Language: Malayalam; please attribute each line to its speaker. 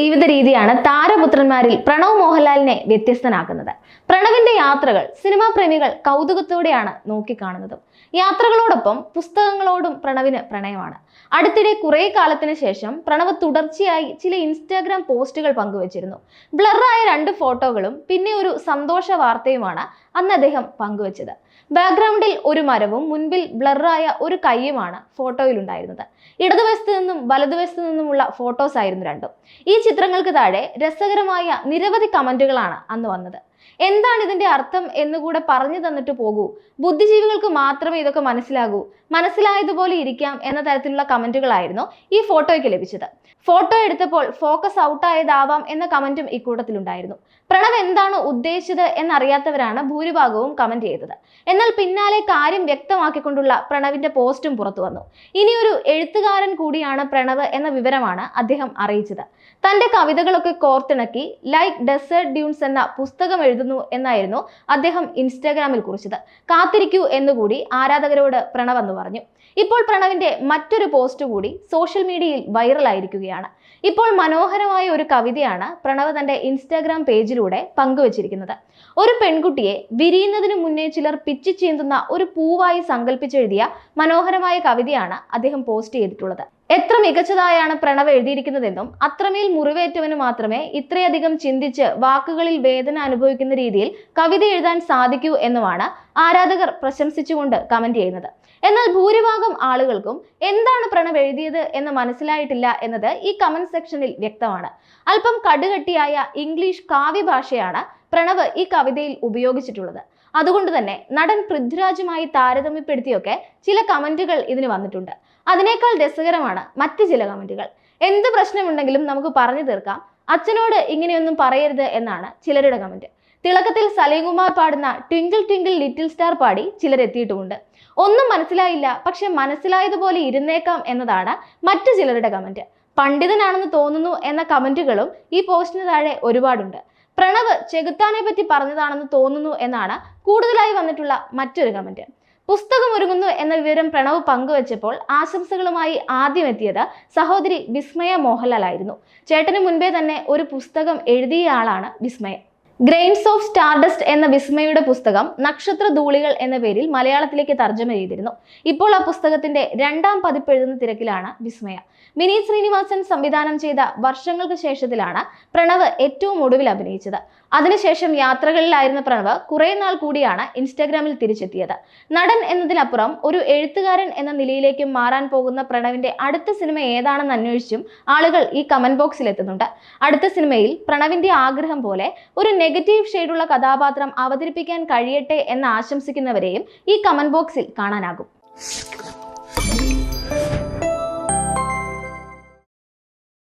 Speaker 1: ജീവിത രീതിയാണ് താരപുത്രന്മാരിൽ പ്രണവ് മോഹൻലാലിനെ വ്യത്യസ്തനാക്കുന്നത്. പ്രണവിന്റെ യാത്രകൾ സിനിമാ പ്രേമികൾ കൗതുകത്തോടെയാണ് നോക്കിക്കാണുന്നതും. യാത്രകളോടൊപ്പം പുസ്തകങ്ങളോടും പ്രണവിന് പ്രണയമാണ്. അടുത്തിടെ കുറേ കാലത്തിന് ശേഷം പ്രണവ് തുടർച്ചയായി ചില ഇൻസ്റ്റാഗ്രാം പോസ്റ്റുകൾ പങ്കുവച്ചിരുന്നു. ബ്ലറായ രണ്ട് ഫോട്ടോകളും പിന്നെ ഒരു സന്തോഷ വാർത്തയുമാണ് അന്ന് അദ്ദേഹം പങ്കുവച്ചത്. ബാക്ക്ഗ്രൗണ്ടിൽ ഒരു മരവും മുൻപിൽ ബ്ലറായ ഒരു കൈയുമാണ് ഫോട്ടോയിലുണ്ടായിരുന്നത്. ഇടതുവശത്ത് നിന്നും വലതുവശത്ത് നിന്നുമുള്ള ഫോട്ടോസ് ആയിരുന്നു രണ്ടും. ഈ ചിത്രങ്ങൾക്ക് താഴെ രസകരമായ നിരവധി കമന്റുകളാണ് അന്ന് വന്നത്. എന്താണ് ഇതിന്റെ അർത്ഥം എന്നുകൂടെ പറഞ്ഞു തന്നിട്ട് പോകൂ. ബുദ്ധിജീവികൾക്ക് മാത്രമേ ഇതൊക്കെ മനസ്സിലാകൂ. മനസ്സിലായതുപോലെ ഇരിക്കാം എന്ന തരത്തിലുള്ള കമന്റുകളായിരുന്നു ഈ ഫോട്ടോയ്ക്ക് ലഭിച്ചത്. ഫോട്ടോ എടുത്തപ്പോൾ ഫോക്കസ് ഔട്ട് ആയതാവാം എന്ന കമന്റും ഇക്കൂട്ടത്തിലുണ്ടായിരുന്നു. പ്രണവ് എന്താണ് ഉദ്ദേശിച്ചത് എന്നറിയാത്തവരാണ് ഭൂരിഭാഗവും കമന്റ് ചെയ്തത്. എന്നാൽ പിന്നാലെ കാര്യം വ്യക്തമാക്കിക്കൊണ്ടുള്ള പ്രണവിന്റെ പോസ്റ്റും പുറത്തു വന്നു. ഇനിയൊരു എഴുത്തുകാരൻ കൂടിയാണ് പ്രണവ് എന്ന വിവരമാണ് അദ്ദേഹം അറിയിച്ചത്. തന്റെ കവിതകളൊക്കെ കോർത്തിണക്കി ലൈക്ക് ഡെസേർട്ട് ഡ്യൂൺസ് എന്ന പുസ്തകം എഴുതുന്നു എന്നായിരുന്നു അദ്ദേഹം ഇൻസ്റ്റാഗ്രാമിൽ കുറിച്ചത്. കാത്തിരിക്കൂ എന്നുകൂടി ആരാധകരോട് പ്രണവ് എന്ന് പറഞ്ഞു. ഇപ്പോൾ പ്രണവിന്റെ മറ്റൊരു പോസ്റ്റ് കൂടി സോഷ്യൽ മീഡിയയിൽ വൈറലായിരിക്കുകയാണ് ഇപ്പോൾ മനോഹരമായ ഒരു കവിതയാണ് പ്രണവ് തന്റെ ഇൻസ്റ്റാഗ്രാം പേജിലൂടെ പങ്കുവച്ചിരിക്കുന്നത്. ഒരു പെൺകുട്ടിയെ വിരിയുന്നതിന് മുന്നേ ചിലർ പിച്ചി ചീന്തുന്ന ഒരു പൂവായി സങ്കല്പിച്ചെഴുതിയ മനോഹരമായ കവിതയാണ് അദ്ദേഹം പോസ്റ്റ് ചെയ്തിട്ടുള്ളത്. എത്ര മികച്ചതായാണ് പ്രണവ് എഴുതിയിരിക്കുന്നതെന്നും അത്രമേൽ മുറിവേറ്റവന് മാത്രമേ ഇത്രയധികം ചിന്തിച്ച് വാക്കുകളിൽ വേദന അനുഭവിക്കുന്ന രീതിയിൽ കവിത എഴുതാൻ സാധിക്കൂ എന്നുമാണ് ആരാധകർ പ്രശംസിച്ചുകൊണ്ട് കമന്റ് ചെയ്യുന്നത്. എന്നാൽ ഭൂരിഭാഗം ആളുകൾക്കും എന്താണ് പ്രണവ് എഴുതിയത് എന്ന് മനസ്സിലായിട്ടില്ല എന്നത് ഈ കമന്റ് സെക്ഷനിൽ വ്യക്തമാണ്. അല്പം കടുകട്ടിയായ ഇംഗ്ലീഷ് കാവ്യഭാഷയാണ് പ്രണവ് ഈ കവിതയിൽ ഉപയോഗിച്ചിട്ടുള്ളത്. അതുകൊണ്ട് തന്നെ നടൻ പൃഥ്വിരാജുമായി താരതമ്യപ്പെടുത്തിയൊക്കെ ചില കമന്റുകൾ ഇതിന് വന്നിട്ടുണ്ട്. അതിനേക്കാൾ രസകരമാണ് മറ്റ് ചില കമന്റുകൾ. എന്ത് പ്രശ്നമുണ്ടെങ്കിലും നമുക്ക് പറഞ്ഞു തീർക്കാം. അച്ഛനോട് ഇങ്ങനെയൊന്നും പറയരുത് എന്നാണ് ചിലരുടെ കമന്റ്. തിളക്കത്തിൽ സലീംകുമാർ പാടുന്ന ട്വിങ്കിൾ ട്വിങ്കിൾ ലിറ്റിൽ സ്റ്റാർ പാടി ചിലർ എത്തിയിട്ടുമുണ്ട് ഒന്നും മനസ്സിലായില്ല പക്ഷെ മനസ്സിലായതുപോലെ ഇരുന്നേക്കാം എന്നതാണ് മറ്റു ചിലരുടെ കമന്റ്. പണ്ഡിതനാണെന്ന് തോന്നുന്നു എന്ന കമന്റുകളും ഈ പോസ്റ്റിന് താഴെ ഒരുപാടുണ്ട്. പ്രണവ് ചെകുത്താനെ പറ്റി പറഞ്ഞതാണെന്ന് തോന്നുന്നു എന്നാണ് കൂടുതലായി വന്നിട്ടുള്ള മറ്റൊരു കമന്റ് പുസ്തകം ഒരുങ്ങുന്നു എന്ന വിവരം പ്രണവ് പങ്കുവച്ചപ്പോൾ ആശംസകളുമായി ആദ്യം എത്തിയത് സഹോദരി വിസ്മയ മോഹൻലാൽ ആയിരുന്നു ചേട്ടന് മുൻപേ തന്നെ ഒരു പുസ്തകം എഴുതിയ ആളാണ് വിസ്മയ. ഗ്രെയിൻസ് ഓഫ് സ്റ്റാർഡസ്റ്റ് എന്ന വിസ്മയുടെ പുസ്തകം നക്ഷത്ര ധൂളികൾ എന്ന പേരിൽ മലയാളത്തിലേക്ക് തർജമ ചെയ്തിരുന്നു ഇപ്പോൾ ആ പുസ്തകത്തിന്റെ രണ്ടാം പതിപ്പ് എഴുതുന്ന തിരക്കിലാണ് വിസ്മയ. മിനി ശ്രീനിവാസൻ സംവിധാനം ചെയ്ത വർഷങ്ങൾക്ക് ശേഷത്തിലാണ് പ്രണവ് ഏറ്റവും ഒടുവിൽ അഭിനയിച്ചത്. അതിനുശേഷം യാത്രകളിലായിരുന്ന പ്രണവ് കുറെ നാൾ കൂടിയാണ് ഇൻസ്റ്റാഗ്രാമിൽ തിരിച്ചെത്തിയത്. നടൻ എന്നതിനപ്പുറം ഒരു എഴുത്തുകാരൻ എന്ന നിലയിലേക്ക് മാറാൻ പോകുന്ന പ്രണവിന്റെ അടുത്ത സിനിമ ഏതാണെന്ന് അന്വേഷിച്ചും ആളുകൾ ഈ കമന്റ് ബോക്സിൽ എത്തുന്നുണ്ട്. അടുത്ത സിനിമയിൽ പ്രണവിന്റെ ആഗ്രഹം പോലെ ഒരു നെഗറ്റീവ് ഷെയ്ഡുള്ള കഥാപാത്രം അവതരിപ്പിക്കാൻ കഴിയട്ടെ എന്ന് ആശംസിക്കുന്നവരെയും ഈ കമന്റ് ബോക്സിൽ കാണാനാകും.